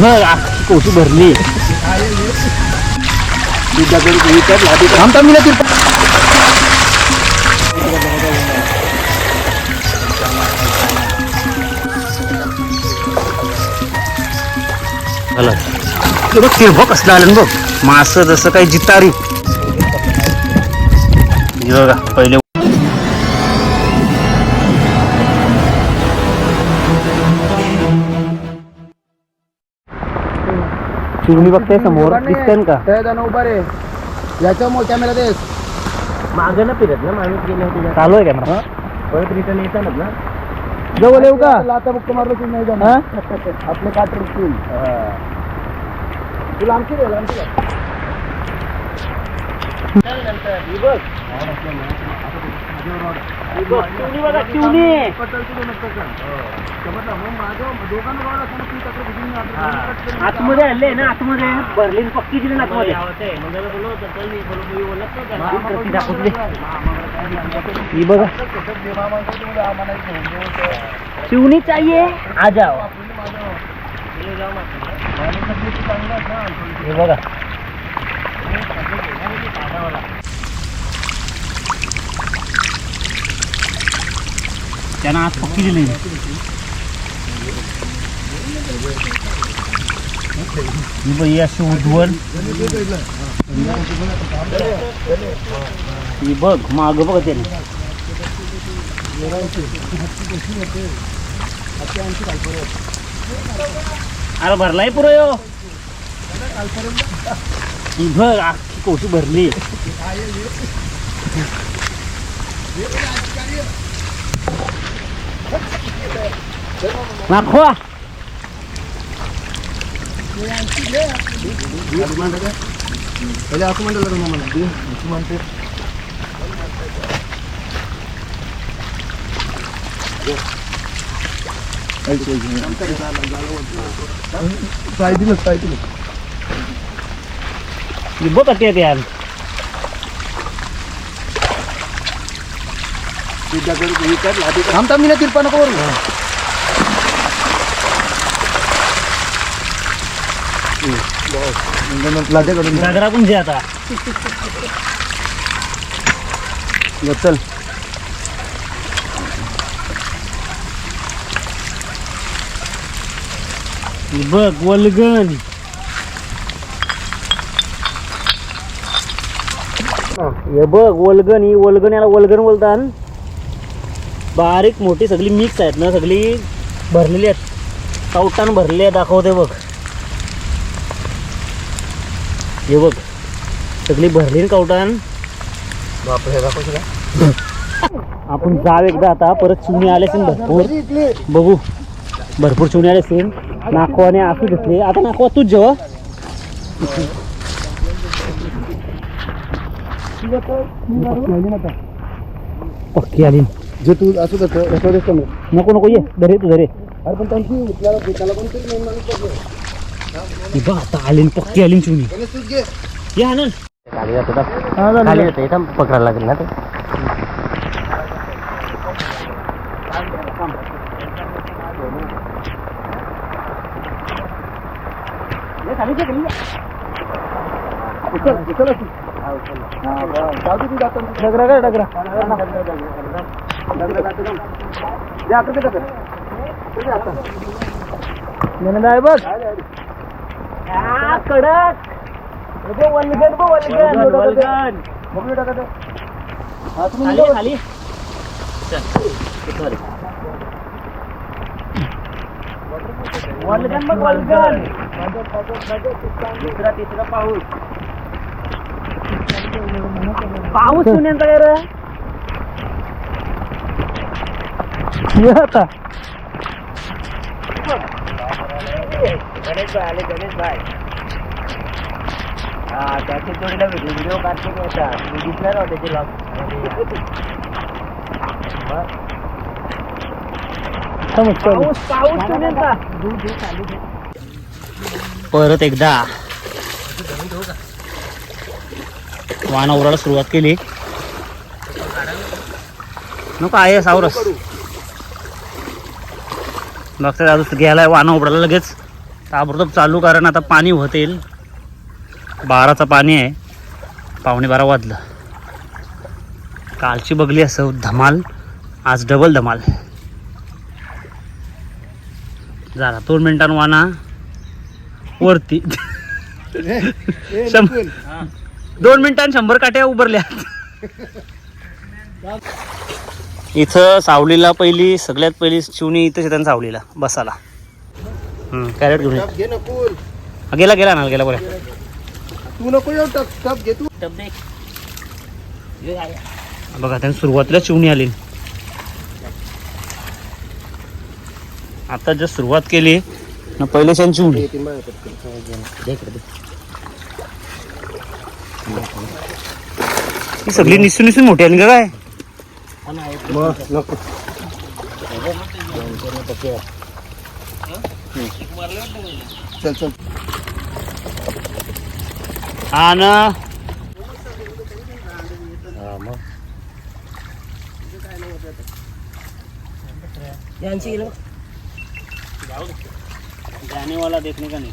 बघ अख्खी कोशी भरली थांब मी नाही बघ तिरभो कसलं आलं बघ मास जसं काही जितारी बघा पहिले चिमणी बघते समोर दिसते का? जण उभा रे. याच्यामुळे कॅमेरा दे मागे ना फिरत ना माणूस गेले चालू आहे कॅमेरा परत रिटर्न ना जवळ येऊ का? आता बुक मारलं की नाही जाणार आपले काट रुकतील तुला आमची रे आमची. आतमध्ये आले ना आतमध्ये भरली पक्की दिली ना ही बघा. शिवनी चाहिए, आ जाओ. हे बघा. त्यांना आज पक्की नाही. ही बाई अशी उज्ज्वल. ही बघ माग बघ त्याने. अरे भरलाय पुरो यो. ही बघ अख्खी कोशी भरली. नाखवा पहिले असं म्हणलं लग्न मला दे, असं म्हणते काय दिलं काय दिलं ही बघ कटी आहे यार थांब थांब मी ना तिरपा नको वरून लाटेकडून घागरा पण जे आता. चल. ही बघ वलगन हे बघ वलगन ही वलगन याला वलगन बोलतात. बारीक मोठी सगळी मिक्स आहेत ना सगळी भरलेली आहेत. चौटान भरलेली आहे दाखवते बघ. हे बघ. सगळी भरली ना कवटान बापरे दाखवतो का आपण जाव एकदा आता परत चिमणी आले असेल भरपूर. बघू. भरपूर चिमणी आले असेल. नाखवाने असू घेतले. आता नाखवा तूच जेव्हा पक्की आली. जे तू असं कसं. नको नको ये. धरे तू धरे अरे पण त्यांची त्याला त्याला मेन माणूस. ही बघ आता आली पक्की आली ये आनंद खाली जातो खाली जातो. इथं पकडायला लागेल ना ते. डगरा डगरा. नंदा आहे बघ कडक वलगन बघू. हा, तुम्ही खाली निघा. खाली वलगन बघ वलगन दुसरा तिसरा पाऊस पाऊस सुन्यांचा काय रे ये आता. गणेश भाई आले गणेश भाई. हा त्याची जोडीला व्हिडिओ काढतो होता मी त्याची पाऊस पाऊस सुन्यांचा परत एकदा. वानवराला सुरुवात केली. नको आहे सावरस. बघता आज घ्यायला वाना उघडायला लगेच. ताबडतोब चालू कारण आता पाणी होतील. बाराचं पाणी आहे. पावणे बारा वाजलं. कालची बघली असं धमाल. आज डबल धमाल. झाला दोन मिनिटांनी वाना. वरती. दोन मिनिटांनी शंभर काट्या उभरल्या इथं सावलीला पहिली सगळ्यात पहिली शिवणी इथं शेतात सावलीला बसाला कॅरेट घेऊन ये. हा, गेला गेला ना गेला बरं तू नको येऊ टप टप घे तू. बघा त्यांनी सुरुवातीला चिवणी आली. आता जर सुरुवात केली ना पहिले शेण चिवणी. ही सगळी निसून निसून मोठी आली का काय? मग नको. चल चल. हा ना हा मग जाने वाला देखने का नहीं?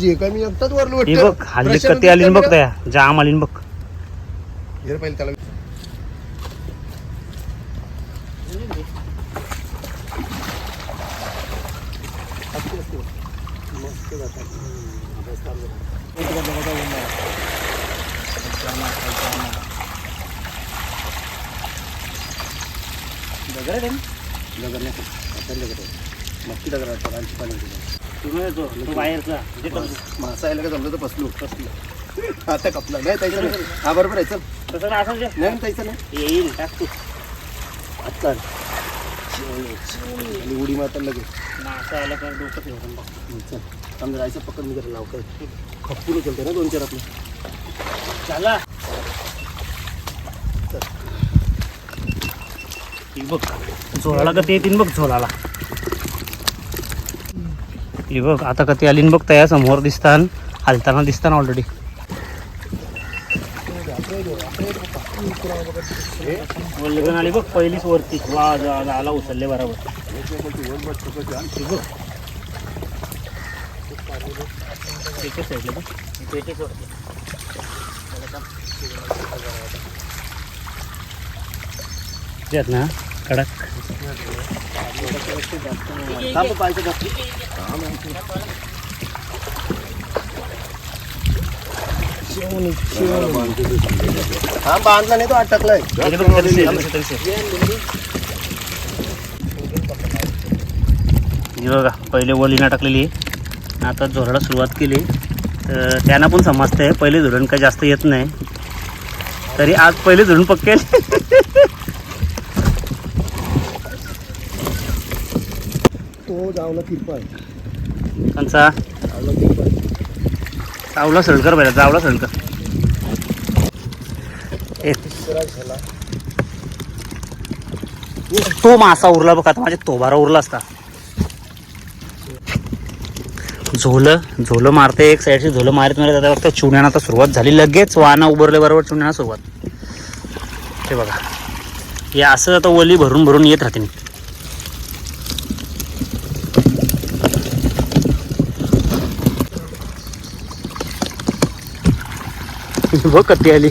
जे काय मी एकटाच वरलो ही बघ हल्ली कती आली बघ त्या. जाम आली बघ. पहिले त्याला मस्ती दगड आणखी पाणी बाहेरचा मासा यायला का जमलं तर बसलो बसलो आता कपला नाही त्याचं नाही हा बरोबर आहे चल तसं नाही असं नाही त्याचं नाही येईल टाक तू आता आणि उडी मारता लगेच मासा यायला तर डोकं ठेवून चल आम्ही जायचं पकड मी जरा लाव काय खप्पून ना दोन चार आपले चला बघ झोळाला कधी येतील बघ झोळाला ही बघ आता कधी आली न बघ त्या समोर दिसतान. हालताना दिसताना ऑलरेडी लग्न आली बघ पहिलीच वरती. वा आला उचलले बरोबर. ना कडक. हा बांधला नाही तो अटकलाय बघा पहिले वलीना टाकलेली आता झोरडा सुरुवात केली. तर त्यांना पण समजतंय पहिले धुरण काय जास्त येत नाही. तरी आज पहिले धुरण पक्के जावला त्यांचा जावला चावला सळकर पाहिजे जावला सळकर. झाला तो मासा उरला बघ आता माझ्या तोबारा उरला असता. झोलं झोलं मारते एक साईडची झोलं मारत मारत आता बघता चुण्यानं आता सुरुवात झाली. लगेच वाना उभरले बरोबर चुण्यानं सुरुवात. ते बघा. हे असं आता ओली भरून भरून येत राहते बघ कधी आली.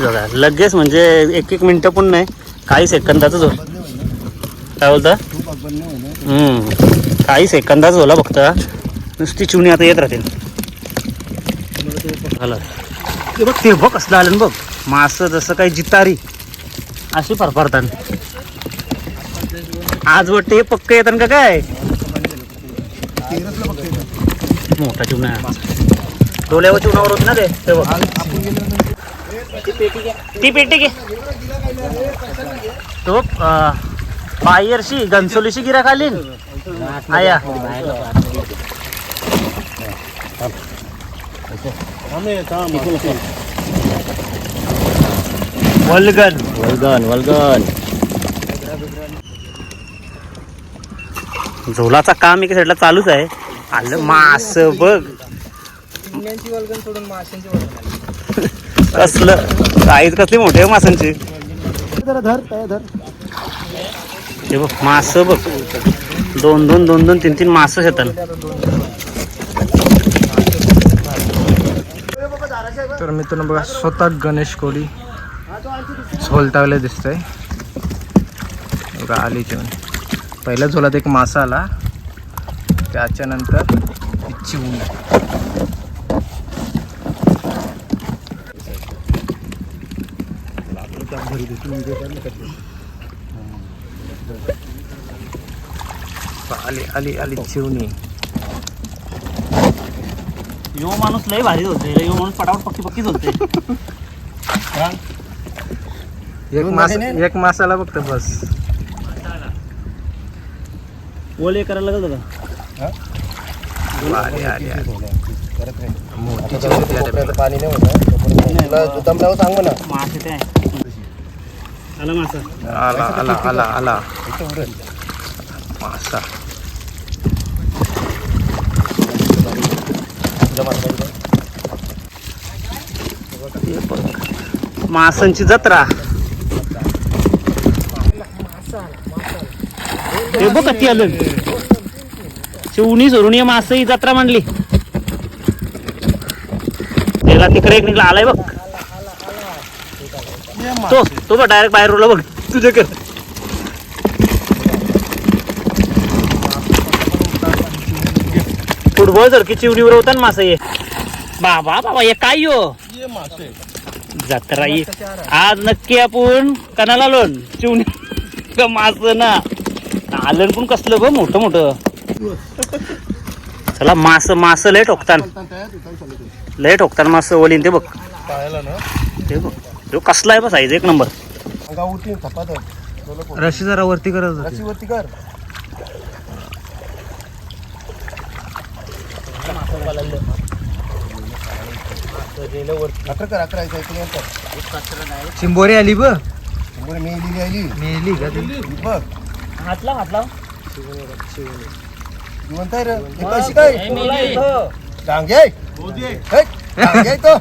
बघा लगेच म्हणजे एक एक मिनटं पण नाही काही सेकंदाच झोल. काय बोलता? हम्म. काही सेकंदाच झोला फक्त. नुसती चिवणी आता येत राहतील. झालं. ते बघ ते बघ असलं आलं ना बघ. मासं जसं काही जितारी. अशी फरफरतात आज वाटते हे पक्क येतात का काय. मोठा चिवणा डोल्यावर चिवणावर होती ना ते? ते पेटी घे. तो बाहेरशी गणसोलीशी गिरा खाली आया. वल्गन. वल्गन वल्गन. झोलाचा काम एका साईडला चालूच आहे. आलं मास बघ. कसलं? साईज कसली मोठी आहे मासांची जरा धर काय धर. हे बघ मास बघ. दोन दोन दोन दोन तीन तीन मास येतात तर मित्रांनो बघा स्वतः गणेश कोळी. झोलतावले दिसतंय. बघा आली जेवण. पहिल्या झोलात एक मासा आला. त्याच्या नंतर चिवून आली आली आली चिवणी यो माणूस लय भारी होते यो माणूस पटापट पक्की पक्कीच होते एक मास एक मासाला फक्त बस. ओले करायला लागल डब्याला. पाणी नाही होतं सांग ना. मास आला मासा आला. आला आला आला. मासा. मासांची जत्रा. हे बघ कधी आलं शिवणी सोडून ये मास ही जत्रा मांडली. त्याला तिकडे एक निघला आलाय बघ. तो तो बघ डायरेक्ट बाहेर उरला बघ. तुझ्याकडे फुटबॉल सारखी चिवणीवर होता ना मासा ये बाबा बाबा हे काय यो? जत्रा ये आज नक्की आपण कणाला लोन चिवणी मास ना. आलं पण कसलं ग मोठं मोठं. चला मास मास लय ठोकतान. लय ठोकतान मास वलीन ते बघ. पाहायला ना. ते बघ. तो कसला आहे बा साईज एक नंबर. रशी जरा वरती रशी वरती कर. कर चिंबोरी आली ब शंभर मेली आली. मेली का ती? बघ हातला हातला. जिवंत आहे रे हे कशी काय? डांगे. हे, डांगे आहे तो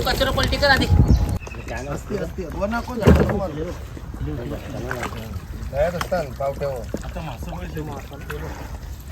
कचरा पलटी कर आधी. असते असते. वर नको झाडं नको. मारू. तयार असतान पावट्यावर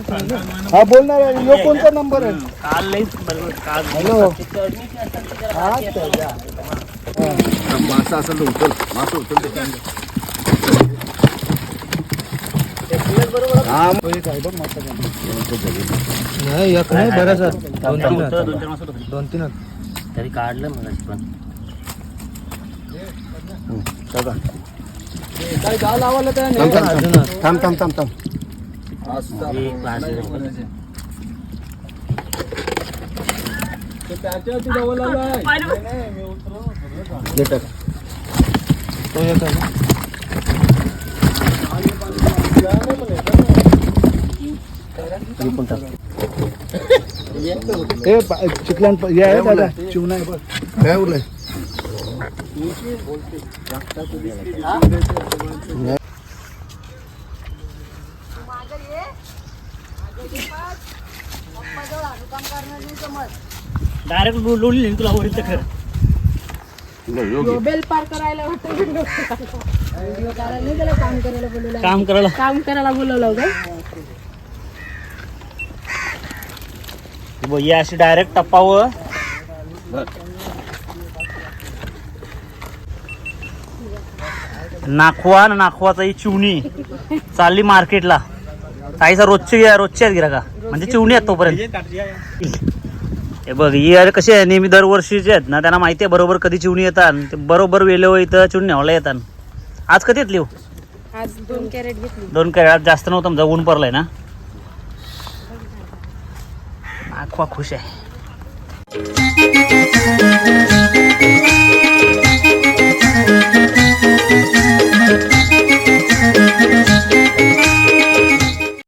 चांगली. हा बोलणार आहे यो कोणता नंबर आहे? काल लई बरोबर काल हॅलो मासा असेल तर उचल मासा उचल नाही एक नाही बरं सर. दोन तीन. दोन चार माणसं होतं. पण अजून होतं. थांब थांब थांब थांब एक क्लास आहे. तो आहे ना? हे चिकलन हे आहे दादा चिवणा आहे बघ काय उरलंय डायरेक्ट लोळली तुला वरील तर बेल पार करायला वाटतं. व्हिडिओ करायला नाही त्याला काम करायला बोलवलं. काम करायला. काम करायला बोलवलं होतं. अशी डायरेक्ट टप्पावर. नाखवा आणि नाखवाचा ही चिवणी. चालली मार्केटला. काहीचा रोजची रोजची आहेत गिराका. म्हणजे चिवणी आहेत तोपर्यंत. हे बघ ही अरे कशी आहे नेहमी दरवर्षीचे आहेत ना त्यांना माहिती आहे बरोबर कधी चिवणी येतात ते बरोबर वेळेवर इथं चिवणी न्यावला येतात. आज कधी येतली हो? आज दोन कॅरेट घेतली. दोन कॅरेट जास्त नव्हतं आमचा ऊन पडलाय ना. नाखवा खुश आहे.